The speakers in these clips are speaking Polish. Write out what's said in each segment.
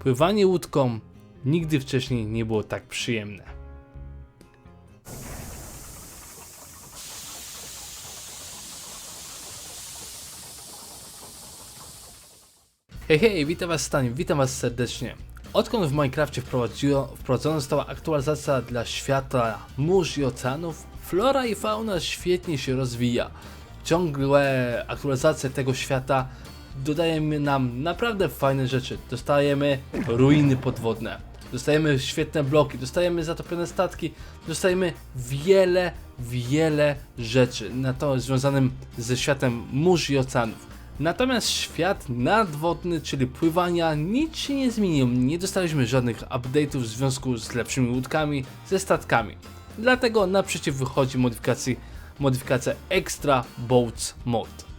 Pływanie łódką nigdy wcześniej nie było tak przyjemne. Hej, hej, witam was Stanie, witam was serdecznie. Odkąd w Minecrafcie wprowadzona została aktualizacja dla świata mórz i oceanów, flora i fauna świetnie się rozwija. Ciągłe aktualizacje tego świata dodajemy nam naprawdę fajne rzeczy. Dostajemy ruiny podwodne, dostajemy świetne bloki, dostajemy zatopione statki, dostajemy wiele, wiele rzeczy na to związanym ze światem mórz i oceanów. Natomiast świat nadwodny, czyli pływania, nic się nie zmienił. Nie dostaliśmy żadnych update'ów w związku z lepszymi łódkami, ze statkami. Dlatego naprzeciw wychodzi modyfikacja Extra Boats Mode.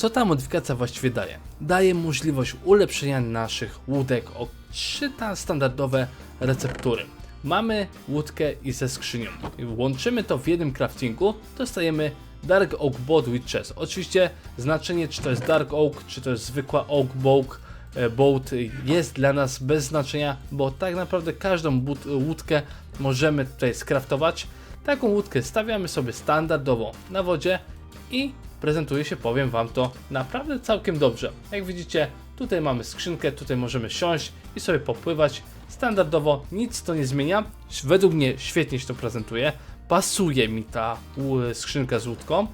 Co ta modyfikacja właściwie daje? Daje możliwość ulepszenia naszych łódek o trzy ta standardowe receptury. Mamy łódkę i ze skrzynią. Łączymy to w jednym craftingu, dostajemy Dark Oak Boat with. Oczywiście znaczenie, czy to jest Dark Oak, czy to jest zwykła Oak Boat, e, boat jest dla nas bez znaczenia, bo tak naprawdę każdą łódkę możemy tutaj skraftować. Taką łódkę stawiamy sobie standardowo na wodzie i prezentuje się, powiem Wam to, naprawdę całkiem dobrze. Jak widzicie, tutaj mamy skrzynkę, tutaj możemy siąść i sobie popływać. Standardowo nic to nie zmienia. Według mnie świetnie się to prezentuje. Pasuje mi ta skrzynka z łódką.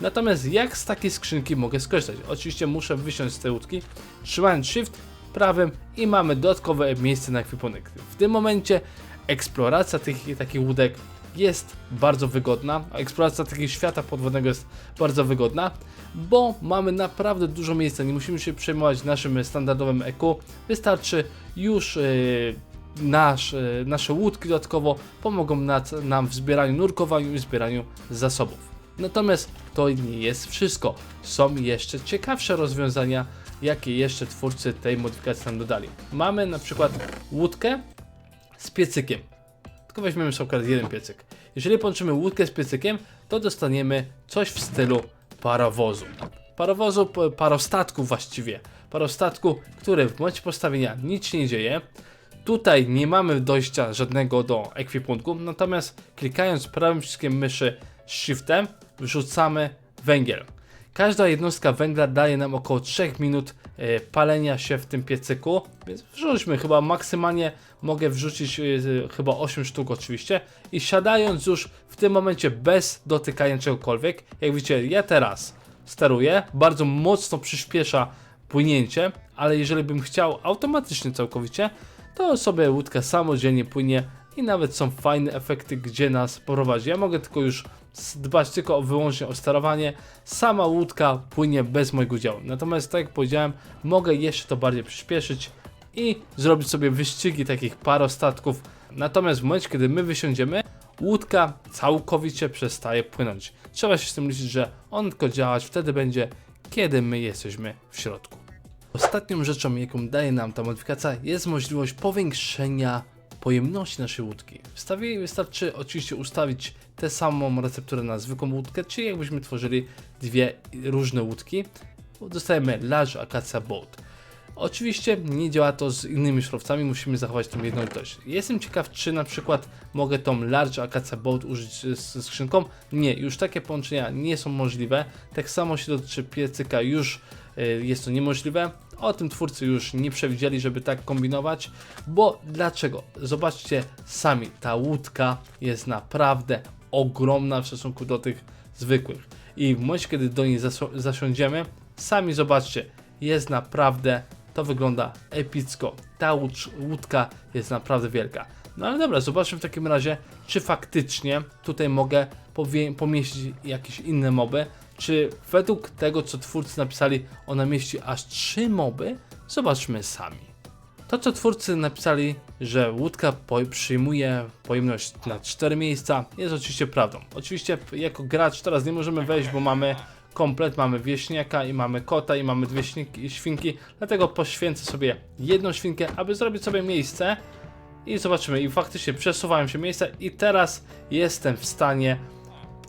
Natomiast jak z takiej skrzynki mogę skorzystać? Oczywiście muszę wysiąść z tej łódki, trzymając shift prawym i mamy dodatkowe miejsce na ekwipunek. W tym momencie eksploracja tych takich łódek jest bardzo wygodna, a eksploracja takiego świata podwodnego jest bardzo wygodna, bo mamy naprawdę dużo miejsca, nie musimy się przejmować naszym standardowym EQ, wystarczy już yy, nasz, yy, nasze łódki dodatkowo pomogą nas, nam w zbieraniu, nurkowaniu i zbieraniu zasobów. Natomiast to nie jest wszystko. Są jeszcze ciekawsze rozwiązania, jakie jeszcze twórcy tej modyfikacji nam dodali. Mamy na przykład łódkę z piecykiem. Tylko weźmiemy akurat jeden piecyk. Jeżeli połączymy łódkę z piecykiem, to dostaniemy coś w stylu parowozu. Parowozu, parostatku właściwie. Parostatku, który w momencie postawienia nic się nie dzieje. Tutaj nie mamy dojścia żadnego do ekwipunku, natomiast klikając prawym przyciskiem myszy shiftem wrzucamy węgiel. Każda jednostka węgla daje nam około 3 minut e, palenia się w tym piecyku, więc wrzućmy. Chyba maksymalnie mogę wrzucić e, chyba 8 sztuk oczywiście. I siadając już w tym momencie bez dotykania czegokolwiek, jak widzicie ja teraz steruję, bardzo mocno przyspiesza płynięcie, ale jeżeli bym chciał automatycznie całkowicie, to sobie łódka samodzielnie płynie i nawet są fajne efekty, gdzie nas prowadzi. Ja mogę tylko już dbać tylko wyłącznie o sterowanie. Sama łódka płynie bez mojego udziału. Natomiast tak jak powiedziałem, mogę jeszcze to bardziej przyspieszyć i zrobić sobie wyścigi takich parostatków. Natomiast w momencie, kiedy my wysiądziemy, łódka całkowicie przestaje płynąć. Trzeba się z tym liczyć, że on tylko działać wtedy będzie, kiedy my jesteśmy w środku. Ostatnią rzeczą, jaką daje nam ta modyfikacja, jest możliwość powiększenia pojemności naszej łódki. Wstawi, wystarczy oczywiście ustawić tę samą recepturę na zwykłą łódkę, czyli jakbyśmy tworzyli dwie różne łódki. Dostajemy Large Acacia Boat. Oczywiście nie działa to z innymi surowcami, musimy zachować tą jednolitość. Jestem ciekaw, czy na przykład mogę tą Large Acacia Boat użyć z skrzynką. Nie, już takie połączenia nie są możliwe. Tak samo się dotyczy piecyka, już y, jest to niemożliwe. O tym twórcy już nie przewidzieli, żeby tak kombinować. Bo dlaczego? Zobaczcie sami, ta łódka jest naprawdę ogromna w stosunku do tych zwykłych. I w momencie, kiedy do niej zasiądziemy, sami zobaczcie, jest naprawdę, to wygląda epicko. Ta łódka jest naprawdę wielka. No ale dobra, zobaczmy w takim razie, czy faktycznie tutaj mogę pomieścić jakieś inne moby. Czy według tego, co twórcy napisali, ona mieści aż 3 moby? Zobaczmy sami. To, co twórcy napisali, że łódka przyjmuje pojemność na 4 miejsca, jest oczywiście prawdą. Oczywiście, jako gracz teraz nie możemy wejść, bo mamy komplet, mamy wieśniaka i mamy kota i mamy dwie świnki, dlatego poświęcę sobie jedną świnkę, aby zrobić sobie miejsce i zobaczymy. I faktycznie przesuwają się miejsca i teraz jestem w stanie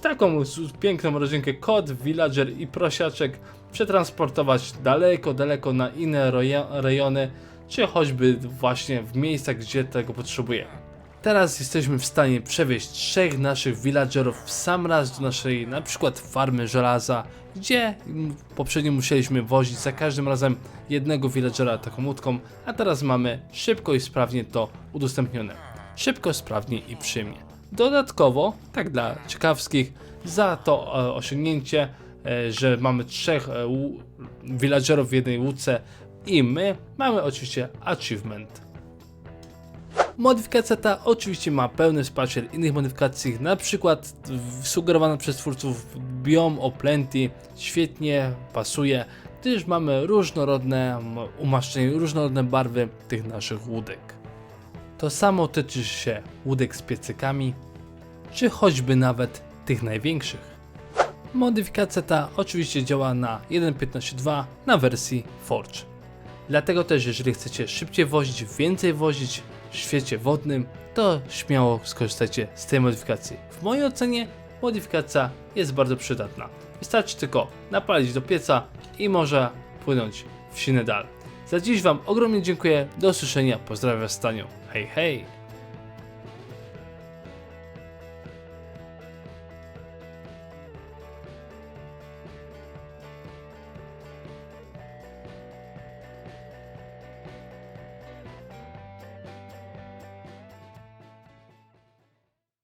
taką piękną rodzinkę kot, villager i prosiaczek przetransportować daleko, daleko na inne rejony. czy choćby właśnie w miejscach, gdzie tego potrzebujemy. Teraz jesteśmy w stanie przewieźć trzech naszych villagerów w sam raz do naszej na przykład farmy żelaza, gdzie poprzednio musieliśmy wozić za każdym razem jednego villagera taką łódką, a teraz mamy szybko i sprawnie to udostępnione. Szybko, sprawnie i przyjemnie. Dodatkowo, tak dla ciekawskich, za to e, osiągnięcie, e, że mamy trzech e, villagerów w jednej łódce i my mamy oczywiście achievement. Modyfikacja ta oczywiście ma pełne wsparcie innych modyfikacji, na przykład sugerowana przez twórców Biome o Plenty świetnie pasuje, gdyż mamy różnorodne umaszczenie, różnorodne barwy tych naszych łódek. To samo tyczy się łódek z piecykami, czy choćby nawet tych największych. Modyfikacja ta oczywiście działa na 1.15.2 na wersji Forge. Dlatego też, jeżeli chcecie szybciej wozić, więcej wozić w świecie wodnym, to śmiało skorzystajcie z tej modyfikacji. W mojej ocenie modyfikacja jest bardzo przydatna. Wystarczy tylko napalić do pieca i może płynąć w sinę dal. Za dziś Wam ogromnie dziękuję, do usłyszenia, pozdrawiam Staniu. Hej hej!